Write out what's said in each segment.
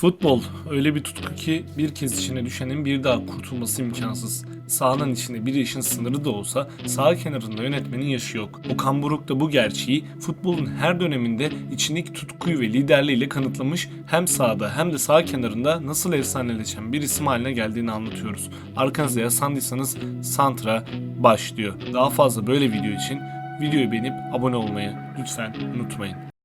Futbol öyle bir tutku ki bir kez içine düşenin bir daha kurtulması imkansız. Sahanın içinde bir yaşın sınırı da olsa sağ kenarında yönetmenin yaşı yok. Okan Buruk da bu gerçeği futbolun her döneminde içindeki tutkuyu ve liderliğiyle kanıtlamış hem sağda hem de sağ kenarında nasıl efsaneleşen bir isim haline geldiğini anlatıyoruz. Arkanızda yaslandıysanız Santra başlıyor. Daha fazla böyle video için videoyu beğenip abone olmayı lütfen unutmayın.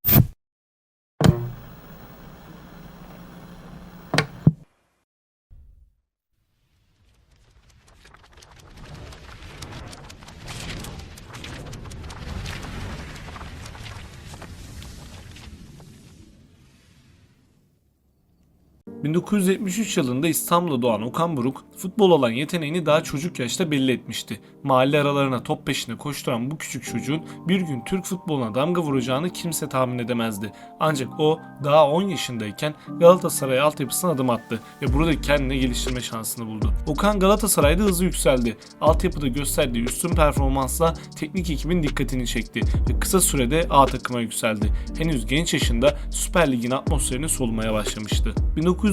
...1973 yılında İstanbul'da doğan Okan Buruk, futbol olan yeteneğini daha çocuk yaşta belli etmişti. Mahalle aralarına top peşinde koşturan bu küçük çocuğun bir gün Türk futboluna damga vuracağını kimse tahmin edemezdi. Ancak o daha 10 yaşındayken Galatasaray altyapısına adım attı ve burada kendine geliştirme şansını buldu. Okan Galatasaray'da hızlı yükseldi. Altyapıda gösterdiği üstün performansla teknik ekibin dikkatini çekti ve kısa sürede A takıma yükseldi. Henüz genç yaşında Süper Lig'in atmosferini solumaya başlamıştı.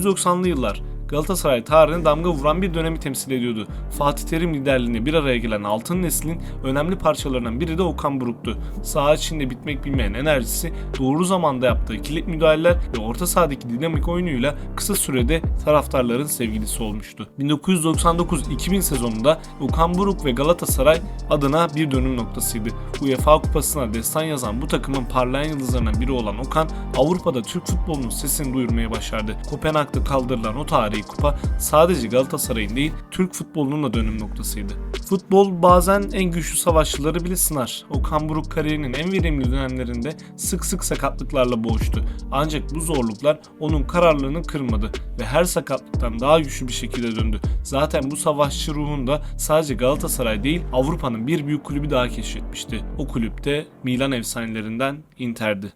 1990'lı yıllar Galatasaray tarihine damga vuran bir dönemi temsil ediyordu. Fatih Terim liderliğinde bir araya gelen altın neslin önemli parçalarından biri de Okan Buruk'tu. Saha içinde bitmek bilmeyen enerjisi, doğru zamanda yaptığı kilit müdahaleler ve orta sahadaki dinamik oyunuyla kısa sürede taraftarların sevgilisi olmuştu. 1999-2000 sezonunda Okan Buruk ve Galatasaray adına bir dönüm noktasıydı. UEFA Kupası'na destan yazan bu takımın parlayan yıldızlarından biri olan Okan, Avrupa'da Türk futbolunun sesini duyurmaya başardı. Kopenhag'da kaldırılan o tarihi kupa sadece Galatasaray'ın değil Türk futbolunun da dönüm noktasıydı. Futbol bazen en güçlü savaşçıları bile sınar. Okan Buruk kariyerinin en verimli dönemlerinde sık sık sakatlıklarla boğuştu. Ancak bu zorluklar onun kararlılığını kırmadı ve her sakatlıktan daha güçlü bir şekilde döndü. Zaten bu savaşçı ruhunda sadece Galatasaray değil Avrupa'nın bir büyük kulübü daha keşfetmişti. O kulüpte Milan efsanelerinden Inter'di.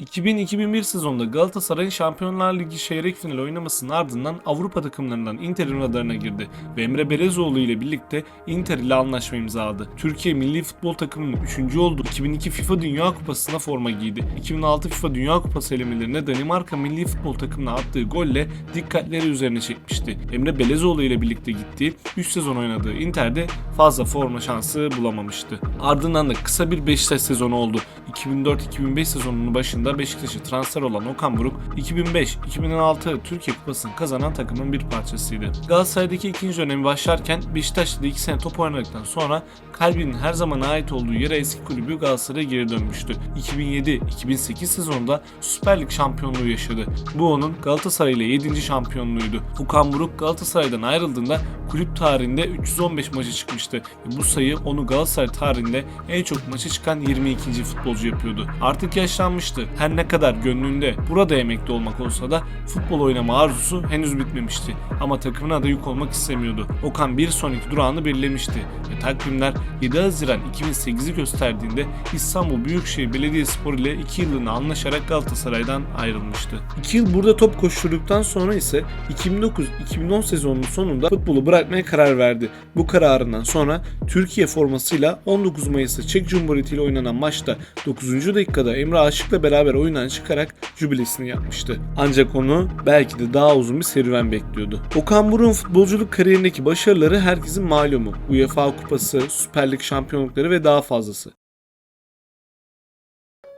2000-2001 sezonunda Galatasaray'ın Şampiyonlar Ligi çeyrek finali oynamasının ardından Avrupa takımlarından Inter'in radarına girdi ve Emre Belezoğlu ile birlikte Inter ile anlaşma imzaladı. Türkiye milli futbol takımının 3. olduğu 2002 FIFA Dünya Kupası'na forma giydi. 2006 FIFA Dünya Kupası elemelerine Danimarka milli futbol takımına attığı golle dikkatleri üzerine çekmişti. Emre Belezoğlu ile birlikte gittiği 3 sezon oynadığı Inter'de fazla forma şansı bulamamıştı. Ardından da kısa bir Beşiktaş sezonu oldu. 2004-2005 sezonunun başında Beşiktaş'a transfer olan Okan Buruk, 2005-2006 Türkiye Kupası'nı kazanan takımın bir parçasıydı. Galatasaray'daki ikinci dönemi başlarken Beşiktaş'ta da 2 sene top oynadıktan sonra kalbinin her zaman ait olduğu yere eski kulübü Galatasaray'a geri dönmüştü. 2007-2008 sezonunda Süper Lig şampiyonluğu yaşadı. Bu onun Galatasaray ile 7. şampiyonluğuydu. Okan Buruk Galatasaray'dan ayrıldığında kulüp tarihinde 315 maça çıkmıştı. Bu sayı onu Galatasaray tarihinde en çok maça çıkan 22. futbolcu yapıyordu. Artık yaşlanmıştı. Her ne kadar gönlünde burada emekli olmak olsa da futbol oynama arzusu henüz bitmemişti. Ama takımına da yük olmak istemiyordu. Okan bir sonraki durağını belirlemişti ve takvimler 7 Haziran 2008'i gösterdiğinde İstanbul Büyükşehir Belediyespor ile 2 yıllığına anlaşarak Galatasaray'dan ayrılmıştı. 2 yıl burada top koşturduktan sonra ise 2009-2010 sezonunun sonunda futbolu bırakmaya karar verdi. Bu kararından sonra Türkiye formasıyla 19 Mayıs'ta Çek Cumhuriyeti ile oynanan maçta 9. dakikada Emre Aşık'la beraber oyundan çıkarak jübilesini yapmıştı. Ancak onu belki de daha uzun bir serüven bekliyordu. Okan Buruk'un futbolculuk kariyerindeki başarıları herkesin malumu. UEFA Kupası, Süper Lig şampiyonlukları ve daha fazlası.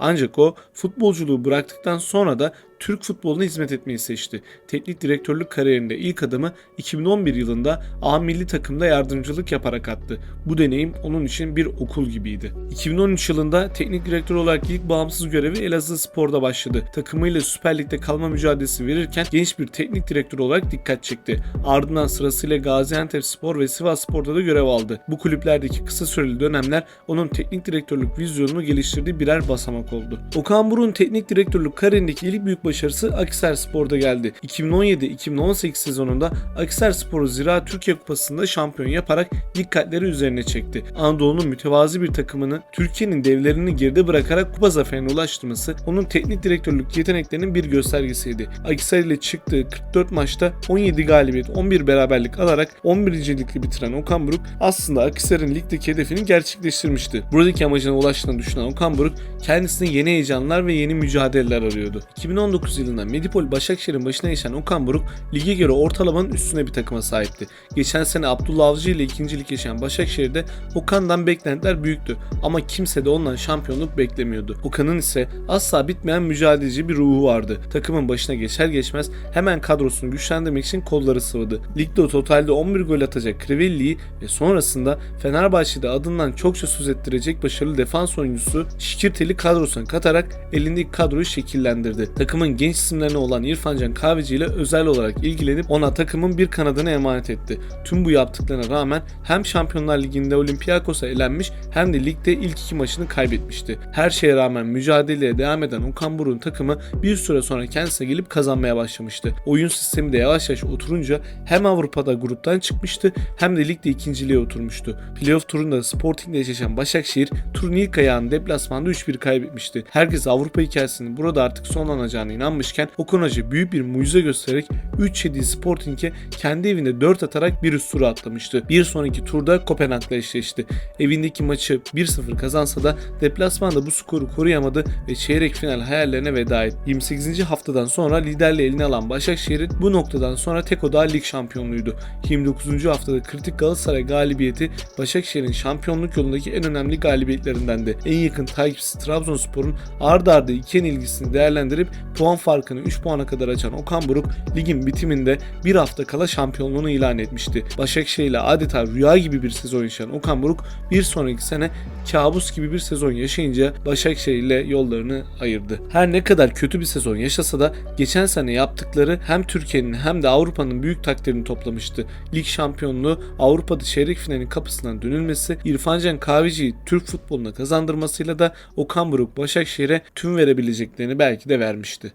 Ancak o futbolculuğu bıraktıktan sonra da Türk futboluna hizmet etmeyi seçti. Teknik direktörlük kariyerinde ilk adımı 2011 yılında A milli takımda yardımcılık yaparak attı. Bu deneyim onun için bir okul gibiydi. 2013 yılında teknik direktör olarak ilk bağımsız görevi Elazığ Spor'da başladı. Takımıyla Süper Lig'de kalma mücadelesi verirken genç bir teknik direktör olarak dikkat çekti. Ardından sırasıyla Gaziantep Spor ve Sivas Spor'da da görev aldı. Bu kulüplerdeki kısa süreli dönemler onun teknik direktörlük vizyonunu geliştirdiği birer basamak oldu. Okan Buruk'un teknik direktörlük kariyerindeki ilk büyük başarısı Akhisar Spor'da geldi. 2017-2018 sezonunda Akhisar Spor'u Zira Türkiye Kupası'nda şampiyon yaparak dikkatleri üzerine çekti. Anadolu'nun mütevazi bir takımını Türkiye'nin devlerini geride bırakarak kupa zaferine ulaştırması onun teknik direktörlük yeteneklerinin bir göstergesiydi. Akhisar ile çıktığı 44 maçta 17 galibiyet, 11 beraberlik alarak 11. ligli bitiren Okan Buruk aslında Akhisar'ın ligdeki hedefini gerçekleştirmişti. Buradaki amacına ulaştığını düşünen Okan Buruk kendisine yeni heyecanlar ve yeni mücadeleler arıyordu. 2019 2019 yılında Medipol Başakşehir'in başına geçen Okan Buruk lige göre ortalamanın üstüne bir takıma sahipti. Geçen sene Abdullah Avcı ile ikincilik yaşayan Başakşehir'de Okan'dan beklentiler büyüktü ama kimse de ondan şampiyonluk beklemiyordu. Okan'ın ise asla bitmeyen mücadeleci bir ruhu vardı. Takımın başına geçer geçmez hemen kadrosunu güçlendirmek için kolları sıvadı. Ligde totalde 11 gol atacak Crivelli'yi ve sonrasında Fenerbahçe'de adından çokça söz ettirecek başarılı defans oyuncusu Şikirtel'i kadrosuna katarak elindeki kadroyu şekillendirdi. Takımın genç isimlerine olan İrfan Can Kahveci ile özel olarak ilgilenip ona takımın bir kanadını emanet etti. Tüm bu yaptıklarına rağmen hem Şampiyonlar Ligi'nde Olympiakos'a elenmiş hem de ligde ilk iki maçını kaybetmişti. Her şeye rağmen mücadeleye devam eden Okan Buruk'un takımı bir süre sonra kendisine gelip kazanmaya başlamıştı. Oyun sistemi de yavaş yavaş oturunca hem Avrupa'da gruptan çıkmıştı hem de ligde ikinciliğe oturmuştu. Playoff turunda Sporting'le eşleşen Başakşehir turun ilk ayağını deplasmanda 3-1 kaybetmişti. Herkes Avrupa hikayesinin burada artık sonlanacağına inanmışken Okan büyük bir mucize göstererek 3 yediği Sporting'e kendi evinde 4 atarak bir üst tura atlamıştı. Bir sonraki turda Kopenhag'la eşleşti. Evindeki maçı 1-0 kazansa da deplasmanda bu skoru koruyamadı ve çeyrek final hayallerine veda etti. 28. haftadan sonra liderliği eline alan Başakşehir'in bu noktadan sonra tek oda lig şampiyonluğuydu. 29. haftada kritik Galatasaray galibiyeti Başakşehir'in şampiyonluk yolundaki en önemli galibiyetlerindendi. En yakın takipçisi Trabzonspor'un ard arda iki yenilgisini değerlendirip puan farkını 3 puana kadar açan Okan Buruk ligin bitiminde bir hafta kala şampiyonluğunu ilan etmişti. Başakşehir ile adeta rüya gibi bir sezon yaşayan Okan Buruk bir sonraki sene kabus gibi bir sezon yaşayınca Başakşehir ile yollarını ayırdı. Her ne kadar kötü bir sezon yaşasa da geçen sene yaptıkları hem Türkiye'nin hem de Avrupa'nın büyük takdirini toplamıştı. Lig şampiyonluğu Avrupa'da çeyrek finalin kapısından dönülmesi İrfan Can Kahveci'yi Türk futboluna kazandırmasıyla da Okan Buruk Başakşehir'e tüm verebileceklerini belki de vermişti.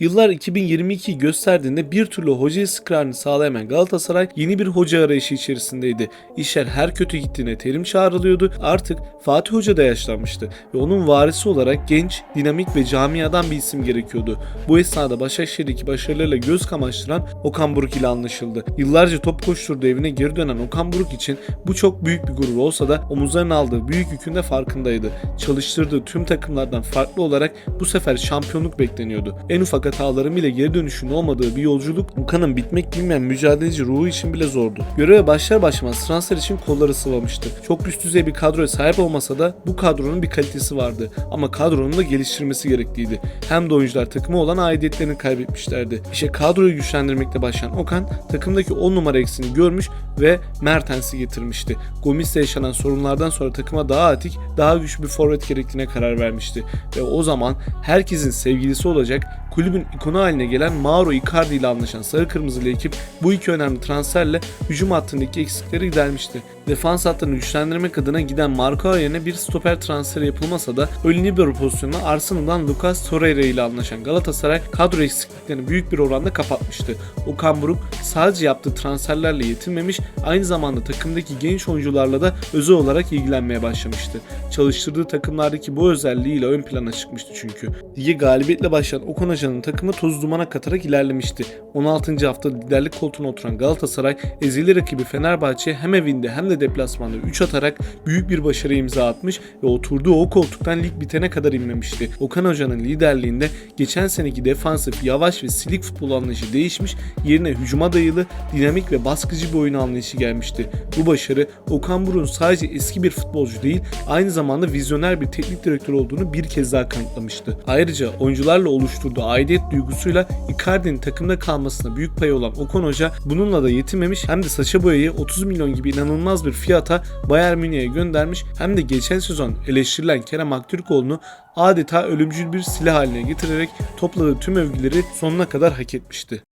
Yıllar 2022'yi gösterdiğinde bir türlü hoca istikrarını sağlayamayan Galatasaray yeni bir hoca arayışı içerisindeydi. İşler her kötü gittiğine terim çağrılıyordu. Artık Fatih Hoca da yaşlanmıştı ve onun varisi olarak genç, dinamik ve camiadan bir isim gerekiyordu. Bu esnada Başakşehir'deki başarılarıyla göz kamaştıran Okan Buruk ile anlaşıldı. Yıllarca top koşturduğu evine geri dönen Okan Buruk için bu çok büyük bir gurur olsa da omuzlarına aldığı büyük yükün de farkındaydı. Çalıştırdığı tüm takımlardan farklı olarak bu sefer şampiyonluk bekleniyordu. En ufak hataların bile geri dönüşünün olmadığı bir yolculuk Okan'ın bitmek bilmeyen mücadeleci ruhu için bile zordu. Göreve başlar başlamaz transfer için kolları sıvamıştı. Çok üst düzey bir kadroya sahip olmasa da bu kadronun bir kalitesi vardı. Ama kadronun da geliştirmesi gerekliydi. Hem de oyuncular takıma olan aidiyetlerini kaybetmişlerdi. İşte kadroyu güçlendirmekle başlayan Okan takımdaki 10 numara eksiğini görmüş ve Mertens'i getirmişti. Gomis'le yaşanan sorunlardan sonra takıma daha atik, daha güçlü bir forvet gerektiğine karar vermişti. Ve o zaman herkesin sevgilisi olacak kulübün ikonu haline gelen Mauro Icardi ile anlaşan Sarı Kırmızılı ekip bu iki önemli transferle hücum hattındaki eksikleri gidermişti. Defans hattını güçlendirmek adına giden Marco yerine bir stoper transferi yapılmasa da ön libero pozisyonuna Arsenal'dan Lucas Torreira ile anlaşan Galatasaray kadro eksikliklerini büyük bir oranda kapatmıştı. Okan Buruk sadece yaptığı transferlerle yetinmemiş, aynı zamanda takımdaki genç oyuncularla da özel olarak ilgilenmeye başlamıştı. Çalıştırdığı takımlardaki bu özelliğiyle ön plana çıkmıştı çünkü. Lige galibiyetle başlayan Okan Hoca'nın takımı toz dumana katarak ilerlemişti. 16. hafta liderlik koltuğuna oturan Galatasaray ezeli rakibi Fenerbahçe hem evinde hem de deplasmanda 3 atarak büyük bir başarı imza atmış ve oturduğu o koltuktan lig bitene kadar inmemişti. Okan Hoca'nın liderliğinde geçen seneki defansif, yavaş ve silik futbol anlayışı değişmiş, yerine hücuma dayalı, dinamik ve baskıcı bir oyun anlayışı gelmişti. Bu başarı Okan Buruk'un sadece eski bir futbolcu değil, aynı zamanda vizyoner bir teknik direktör olduğunu bir kez daha kanıtlamıştı. Ayrıca oyuncularla oluşturduğu aidiyet duygusuyla Icardi'nin takımda kalmasına büyük payı olan Okan Hoca bununla da yetinmemiş hem de saça boyayı 30 milyon gibi inanılmaz bir fiyata Bayern Münih'e göndermiş hem de geçen sezon eleştirilen Kerem Aktürkoğlu'nu adeta ölümcül bir silah haline getirerek topladığı tüm övgüleri sonuna kadar hak etmişti.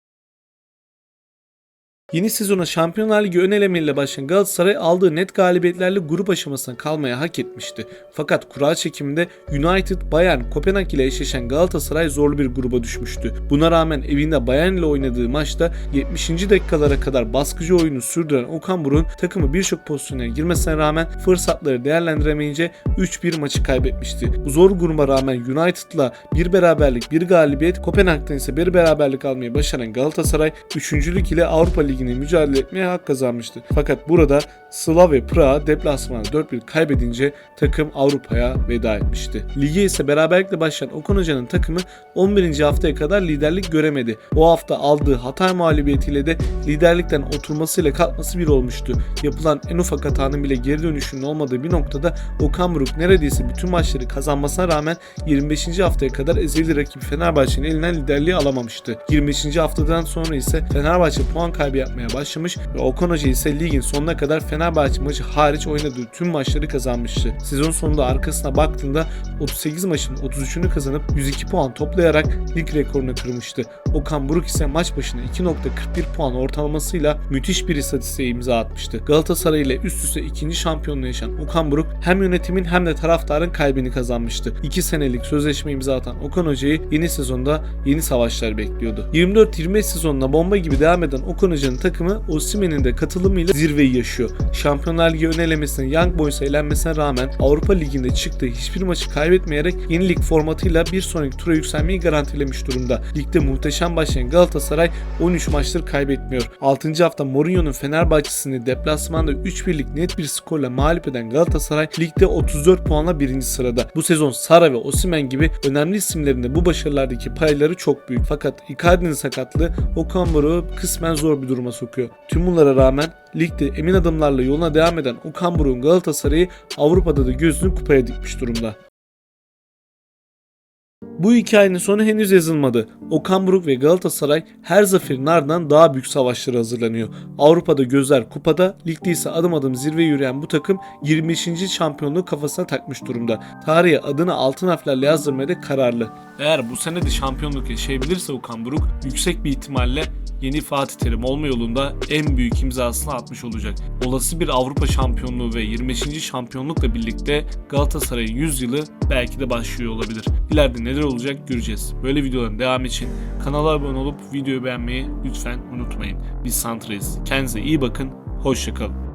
Yeni sezona Şampiyonlar Ligi ön elemeyle başlayan Galatasaray aldığı net galibiyetlerle grup aşamasına kalmaya hak etmişti. Fakat kura çekiminde United, Bayern, Kopenhag ile eşleşen Galatasaray zorlu bir gruba düşmüştü. Buna rağmen evinde Bayern ile oynadığı maçta 70. dakikalara kadar baskıcı oyunu sürdüren Okan Buruk'un takımı birçok pozisyona girmesine rağmen fırsatları değerlendiremeyince 3-1 maçı kaybetmişti. Bu zor gruba rağmen United'la bir beraberlik bir galibiyet, Kopenhag'dan ise bir beraberlik almayı başaran Galatasaray 3. lig ile Avrupa Ligi Ligi'ni mücadele etmeye hak kazanmıştı. Fakat burada Slavia Prag'a deplasmanda 4-1 kaybedince takım Avrupa'ya veda etmişti. Lige ise beraberlikle başlayan Okan Hoca'nın takımı 11. haftaya kadar liderlik göremedi. O hafta aldığı Hatay mağlubiyetiyle de liderlikten oturmasıyla kalkması bir olmuştu. Yapılan en ufak hatanın bile geri dönüşünün olmadığı bir noktada Okan Buruk neredeyse bütün maçları kazanmasına rağmen 25. haftaya kadar ezeli rakip Fenerbahçe'nin elinden liderliği alamamıştı. 25. haftadan sonra ise Fenerbahçe puan kaybı yapmaya başlamış ve Okan Hoca ise ligin sonuna kadar Fenerbahçe maçı hariç oynadığı tüm maçları kazanmıştı. Sezon sonunda arkasına baktığında 38 maçın 33'ünü kazanıp 102 puan toplayarak lig rekorunu kırmıştı. Okan Buruk ise maç başına 2.41 puan ortalamasıyla müthiş bir istatistiğe imza atmıştı. Galatasaray ile üst üste ikinci şampiyonluğu yaşayan Okan Buruk hem yönetimin hem de taraftarın kalbini kazanmıştı. 2 senelik sözleşme imza atan Okan Hoca'yı yeni sezonda yeni savaşlar bekliyordu. 24-25 sezonuna bomba gibi devam eden Okan Hoca'nın takımı Osimhen'in de katılımıyla zirveyi yaşıyor. Şampiyonlar Ligi ön elemesine Young Boys'a elenmesine rağmen Avrupa Ligi'nde çıktığı hiçbir maçı kaybetmeyerek yeni lig formatıyla bir sonraki tura yükselmeyi garantilemiş durumda. Ligde muhteşem başlayan Galatasaray 13 maçtır kaybetmiyor. 6. hafta Mourinho'nun Fenerbahçe'sini deplasmanda 3-1'lik net bir skorla mağlup eden Galatasaray ligde 34 puanla birinci sırada. Bu sezon Sara ve Osimhen gibi önemli isimlerin de bu başarılardaki payları çok büyük. Fakat Icardi'nin sakatlığı Okan Buruk'u kısmen zor bir duruma sokuyor. Tüm bunlara rağmen ligde emin adımlarla yoluna devam eden Okan Buruk'un Galatasaray'ı Avrupa'da da gözünü kupaya dikmiş durumda. Bu hikayenin sonu henüz yazılmadı. Okan Buruk ve Galatasaray her zaferin ardından daha büyük savaşlara hazırlanıyor. Avrupa'da gözler kupada, ligde ise adım adım zirve yürüyen bu takım 25. şampiyonluğu kafasına takmış durumda. Tarihe adını altın harflerle yazdırmaya da kararlı. Eğer bu sene de şampiyonluk yaşayabilirse Okan Buruk yüksek bir ihtimalle yeni Fatih Terim olma yolunda en büyük imzasını atmış olacak. Olası bir Avrupa şampiyonluğu ve 25. şampiyonlukla birlikte Galatasaray'ın 100 yılı belki de başlıyor olabilir. İleride neler olacak göreceğiz. Böyle videoların devamı için kanala abone olup videoyu beğenmeyi lütfen unutmayın. Biz Santra'yız. Kendinize iyi bakın. Hoşçakalın.